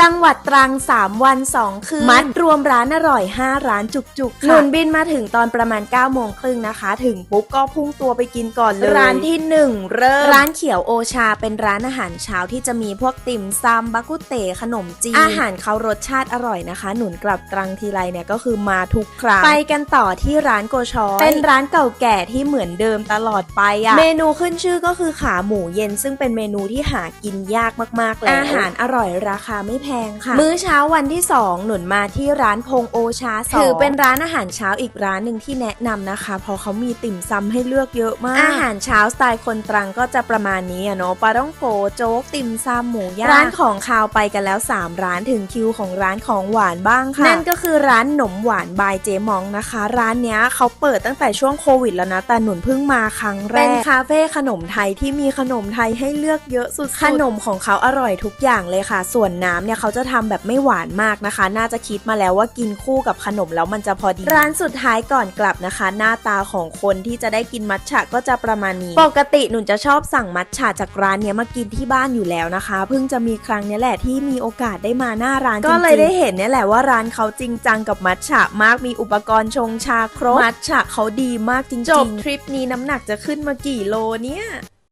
จังหวัดตรัง 3 วัน 2 คืน มัดรวมร้านอร่อย 5 ร้านจุกๆค่ะหนุนบินมาถึงตอนประมาณ9โมงครึ่งนะคะ ถึงปุ๊บก็พุ่งตัวไปกินก่อนเลย ร้านที่ 1 เริ่ม ร้านเขียวโอชาเป็นร้านอาหารเช้าที่จะมีพวกติ่มซำบักกุเตขนมจีน อาหารเขารสชาติอร่อยนะคะ หนุนกลับตรังทีไรเนี่ยก็คือมาทุกครั้ง ไปกันต่อที่ร้านโกชอยเป็นร้านเก่าแก่ที่เหมือนเดิมตลอดไปอะเมนูขึ้นชื่อก็คือขาหมูเย็น ซึ่งเป็นเมนูที่หากินยากมากๆแล้วอาหารอร่อยราคาไม่แพงค่ะ มื้อเช้าวันที่ 2 หนุนมาที่ร้านพงโอชาสองถือเป็นร้านอาหารเช้าอีกร้านหนึ่งที่แนะนำนะคะ เพราะเขามีติ่มซำให้เลือกเยอะมาก อาหารเช้าสไตล์คนตรังก็จะประมาณนี้อะเนาะปลาต้องโกโจ๊กติ่มซำหมูย่างร้านของคาวไปกันแล้ว 3 ร้านถึงคิวของร้านของหวานบ้างค่ะ นั่นก็คือร้านหนมหวานบายเจมองนะคะ ร้านเนี้ยเขาเปิดตั้งแต่ช่วงโควิดแล้วนะแต่หนุนเพิ่งมาครั้งแรกเป็นคาเฟ่ขนมไทยที่มีขนมไทยให้เลือกเยอะสุดๆขนมของเขาอร่อยทุกอย่างเลยค่ะ ส่วนน้ำเนี่ยเขาจะทำแบบไม่หวานมากนะคะ น่าจะคิดมาแล้วว่ากินคู่กับขนมแล้วมันจะพอดี ร้านสุดท้ายก่อนกลับนะคะ หน้าตาของคนที่จะได้กินมัทฉะก็จะประมาณนี้ ปกติหนุนจะชอบสั่งมัทฉะจากร้านเนี้ยมากินที่บ้านอยู่แล้วนะคะ เพิ่งจะมีครั้งเนี้ยแหละที่มีโอกาสได้มาหน้าร้านก็เลยได้เห็นเนี่ยแหละว่าร้านเขาจริงจังกับมัทฉะมากมีอุปกรณ์ชงชาครบมัทฉะเขาดีมากจริงๆจบทริปนี้น้ำหนักจะขึ้นมากี่โลเนี่ย